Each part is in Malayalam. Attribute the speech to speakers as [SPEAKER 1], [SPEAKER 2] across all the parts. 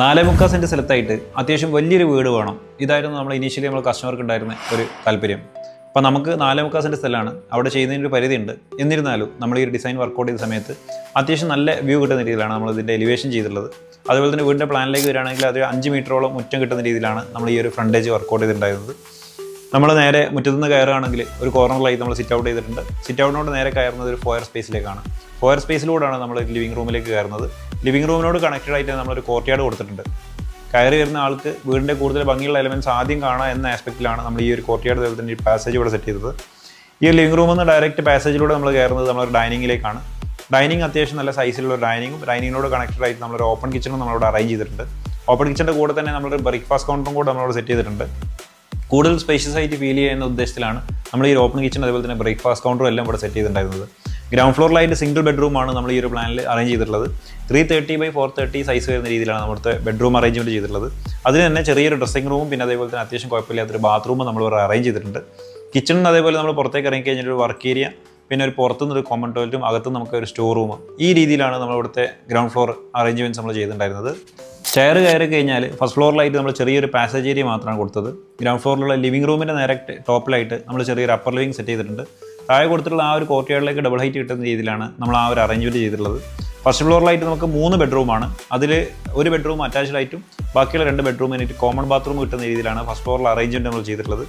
[SPEAKER 1] നാലേ മുക്കാൽ സെന്റ് സ്ഥലത്തായിട്ട് അത്യാവശ്യം വലിയൊരു വീട് വേണം. ഇതായിരുന്നു നമ്മൾ ഇനീഷ്യലി നമ്മൾ കസ്റ്റമർക്ക് ഉണ്ടായിരുന്ന ഒരു താല്പര്യം. അപ്പോൾ നമുക്ക് നാലേ മുക്കാൽ സെന്റ് സ്ഥലമാണ്. അവിടെ ചെയ്യുന്നതിന് ഒരു പരിധിയുണ്ട്. എന്നിരുന്നാലും നമ്മൾ ഈ ഒരു ഡിസൈൻ വർക്കൗട്ട് ചെയ്ത സമയത്ത് അത്യാവശ്യം നല്ല വ്യൂ കിട്ടുന്ന രീതിയിലാണ് നമ്മൾ ഇതിന്റെ എലിവേഷൻ ചെയ്തിട്ടുള്ളത്. അതുപോലെ തന്നെ വീടിന്റെ പ്ലാനിലേക്ക് വരികയാണെങ്കിൽ അത് അഞ്ച് മീറ്ററോളം മുറ്റം കിട്ടുന്ന രീതിയിലാണ് നമ്മൾ ഈ ഒരു ഫ്രണ്ടേജ് വർക്കൗട്ട് ചെയ്തിട്ടുണ്ടായിരുന്നത്. നമ്മൾ നേരെ മുറ്റത്തുനിന്ന് കയറുകയാണെങ്കിൽ ഒരു കോർണറിലായി നമ്മൾ സിറ്റ് ഔട്ട് ചെയ്തിട്ടുണ്ട്. സിറ്റ് ഔട്ടിനോട് നേരെ കയറുന്നത് ഒരു ഫോയർ സ്പേസിലേക്കാണ് ഫോയർ സ്പേസിലൂടെയാണ് നമ്മൾ ലിവിംഗ് റൂമിലേക്ക് കയറുന്നത്. ലിവിംഗ് റൂമിനോട് കണക്റ്റഡ് ആയിട്ട് നമ്മളൊരു കോർട്ട്യാർഡ് കൊടുത്തിട്ടുണ്ട്. കയറി വരുന്ന ആൾക്ക് വീടിന്റെ കൂടുതൽ ഭംഗിയുള്ള എലമെന്റ്സ് ആദ്യം കാണാം എന്ന ആസ്പെക്റ്റിലാണ് നമ്മൾ ഈ ഒരു കോർട്ട്യാർഡ് അതുപോലെ തന്നെ ഈ പാസേജ് ഇവിടെ സെറ്റ് ചെയ്തത്. ഈ ലിവിംഗ് റൂമിൽ നിന്ന് ഡയറക്റ്റ് പാസേജിലൂടെ നമ്മൾ കയറുന്നത് നമ്മളൊരു ഡൈനിങ്ങിലേക്കാണ് ഡൈനിങ് അത്യാവശ്യം നല്ല സൈസിലുള്ള ഒരു ഡൈനിങ്ങും ഡൈനിങ്ങിനോട് കണക്റ്റഡ് ആയിട്ട് നമ്മളൊരു ഓപ്പൺ കിച്ചണും നമ്മളിവിടെ അറേഞ്ച് ചെയ്തിട്ടുണ്ട്. ഓപ്പൺ കിച്ചന്റെ കൂടെ തന്നെ നമ്മളൊരു ബ്രേക്ക്ഫാസ്റ്റ് കൗണ്ടറും കൂടെ നമ്മളോട് സെറ്റ് ചെയ്തിട്ടുണ്ട്. കൂടുതൽ സ്പേഷ്യസ് ആയിട്ട് ഫീൽ ചെയ്യുന്ന ഉദ്ദേശത്തിലാണ് നമ്മൾ ഈ ഓപ്പൺ കിച്ചൺ അതുപോലെ തന്നെ ബ്രേക്ക്ഫാസ്റ്റ് കൗണ്ടറും എല്ലാം ഇവിടെ സെറ്റ് ചെയ്തിട്ടുണ്ടായിരുന്നത്. ഗ്രൗണ്ട് ഫ്ലോറിലായിട്ട് സിംഗിൾ ബെഡ്റൂമാണ് നമ്മൾ ഈ ഒരു പ്ലാനിൽ അറേഞ്ച് ചെയ്തിട്ടുള്ളത്. Three thirty by four thirty size വരുന്ന രീതിയിലാണ് നമ്മുടെ ബെഡ്റൂം അറേഞ്ച്മെന്റ് ചെയ്തിട്ടുള്ളത്. അതിന് തന്നെ ചെറിയൊരു ഡ്രസ്സിംഗ് റൂമും പിന്നെ അതേപോലെ തന്നെ അത്യാവശ്യം കുഴപ്പമില്ലാത്തൊരു ബാത്റൂമും നമ്മൾ ഇവിടെ അറേഞ്ച് ചെയ്തിട്ടുണ്ട്. കിച്ചണിൽ അതേപോലെ നമ്മൾ പുറത്തേക്ക് ഇറങ്ങി കഴിഞ്ഞാൽ ഒരു വർക്ക് ഏരിയ പിന്നെ ഒരു പുറത്തുനിന്ന് ഒരു കോമൺ ടോയ്ലറ്റും അകത്ത് നമുക്ക് ഒരു സ്റ്റോർ റൂമും ഈ രീതിയിലാണ് നമ്മൾ ഇവിടുത്തെ ഗ്രൗണ്ട് ഫ്ലോർ അറേഞ്ച്മെന്റ്സ് നമ്മൾ ചെയ്തിട്ടുണ്ടായിരുന്നത്. ചെയർ കയറി കഴിഞ്ഞാൽ ഫസ്റ്റ് ഫ്ലോറിലായിട്ട് നമ്മൾ ചെറിയൊരു പാസേജ് ഏരിയ മാത്രമാണ് കൊടുത്തത്. ഗ്രൗണ്ട് ഫ്ലോറിലുള്ള ലിവിംഗ് റൂമിന്റെ നേരെ ടോപ്പിലായിട്ട് നമ്മൾ ചെറിയൊരു അപ്പർ ലിവിംഗ് സെറ്റ് ചെയ്തിട്ടുണ്ട്. താഴെ കൊടുത്തിട്ടുള്ള ആ ഒരു കോർട്ടിയാർഡിലേക്ക് ഡബിൾ ഹൈറ്റ് കിട്ടുന്ന രീതിയിലാണ് നമ്മൾ ആ ഒരു അറേഞ്ച്മെന്റ് ചെയ്തിട്ടുള്ളത്. ഫസ്റ്റ് ഫ്ലോറിലായിട്ട് നമുക്ക് മൂന്ന് ബെഡ്റൂമാണ് അതിൽ ഒരു ബെഡ്റൂം അറ്റാച്ച്ഡ് ആയിട്ടും ബാക്കിയുള്ള രണ്ട് ബെഡ്റൂമിനായിട്ട് കോമൺ ബാത്റൂം കിട്ടുന്ന രീതിയിലാണ് ഫസ്റ്റ് ഫ്ലോറിൽ അറേഞ്ച്മെന്റ് നമ്മൾ ചെയ്തിട്ടുള്ളത്.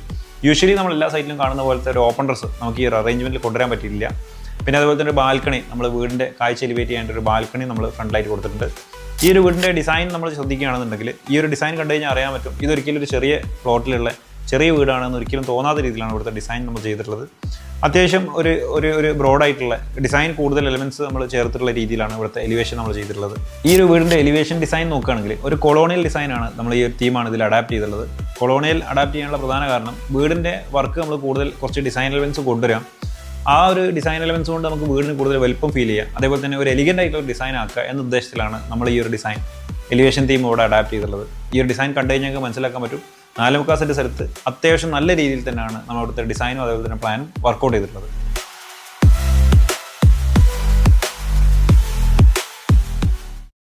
[SPEAKER 1] യൂഷ്വലി നമ്മൾ എല്ലാ സൈറ്റിലും കാണുന്ന പോലത്തെ ഒരു ഓപ്പൺ ഡ്രസ്സ് നമുക്ക് ഈ ഒരു അറേഞ്ച്മെന്റിൽ കൊണ്ടുവരാൻ പറ്റിയില്ല പിന്നെ അതുപോലെ തന്നെ ഒരു ബാൽക്കണി നമ്മൾ വീടിന്റെ കാഴ്ച എലിവേറ്റ് ചെയ്യേണ്ട ഒരു ബാൽക്കണി നമ്മൾ ഫ്രണ്ടിലായിട്ട് കൊടുത്തിട്ടുണ്ട്. ഈ ഒരു വീടിന്റെ ഡിസൈൻ നമ്മൾ ശ്രദ്ധിക്കുകയാണെന്നുണ്ടെങ്കിൽ ഈ ഒരു ഡിസൈൻ കണ്ടു കഴിഞ്ഞാൽ അറിയാൻ പറ്റും. ഇതൊരിക്കലും ഒരു ചെറിയ പ്ലോട്ടിലുള്ള ചെറിയ വീടാണെന്ന് ഒരിക്കലും തോന്നാത്ത രീതിയിലാണ് ഇവിടുത്തെ ഡിസൈൻ നമ്മൾ ചെയ്തിട്ടുള്ളത്. അത്യാവശ്യം ഒരു ഒരു ഒരു ബ്രോഡായിട്ടുള്ള ഡിസൈൻ കൂടുതൽ എലമെന്റ്സ് നമ്മൾ ചേർത്തിട്ടുള്ള രീതിയിലാണ് ഇവിടുത്തെ എലിവേഷൻ നമ്മൾ ചെയ്തിട്ടുള്ളത്. ഈ ഒരു വീടിന്റെ എലിവേഷൻ ഡിസൈൻ നോക്കുകയാണെങ്കിൽ ഒരു കൊളോണിയൽ ഡിസൈനാണ് നമ്മൾ ഈ ഒരു തീമാണ് ഇതിൽ അഡാപ്റ്റ് ചെയ്തിട്ടുള്ളത്. കൊളോണിയൽ അഡാപ്റ്റ് ചെയ്യാനുള്ള പ്രധാന കാരണം വീടിന്റെ വർക്ക് നമ്മൾ കൂടുതൽ കുറച്ച് ഡിസൈൻ എലമെന്റ്സ് കൊണ്ടുവരാം. ആ ഒരു ഡിസൈൻ എലമെൻസ് കൊണ്ട് നമുക്ക് വീടിന് കൂടുതൽ വലുപ്പം ഫീൽ ചെയ്യാം. അതേപോലെ തന്നെ ഒരു എലിഗന്റ് ആയിട്ടുള്ള ഡിസൈൻ ആക്കുക എന്ന ഉദ്ദേശത്തിലാണ് നമ്മൾ ഈ ഒരു ഡിസൈൻ എലിവേഷൻ തീം ഇവിടെ അഡാപ്റ്റ് ചെയ്തിട്ടുള്ളത്. ഈ ഒരു ഡിസൈൻ കണ്ടു കഴിഞ്ഞാൽ മനസ്സിലാക്കാൻ പറ്റും. നാലുമുക്കാസിന്റെ സ്ഥലത്ത് അത്യാവശ്യം നല്ല രീതിയിൽ തന്നെയാണ് നമ്മൾ അവിടുത്തെ ഡിസൈനും അതേപോലെ തന്നെ പ്ലാനും വർക്കൗട്ട് ചെയ്തിട്ടുള്ളത്.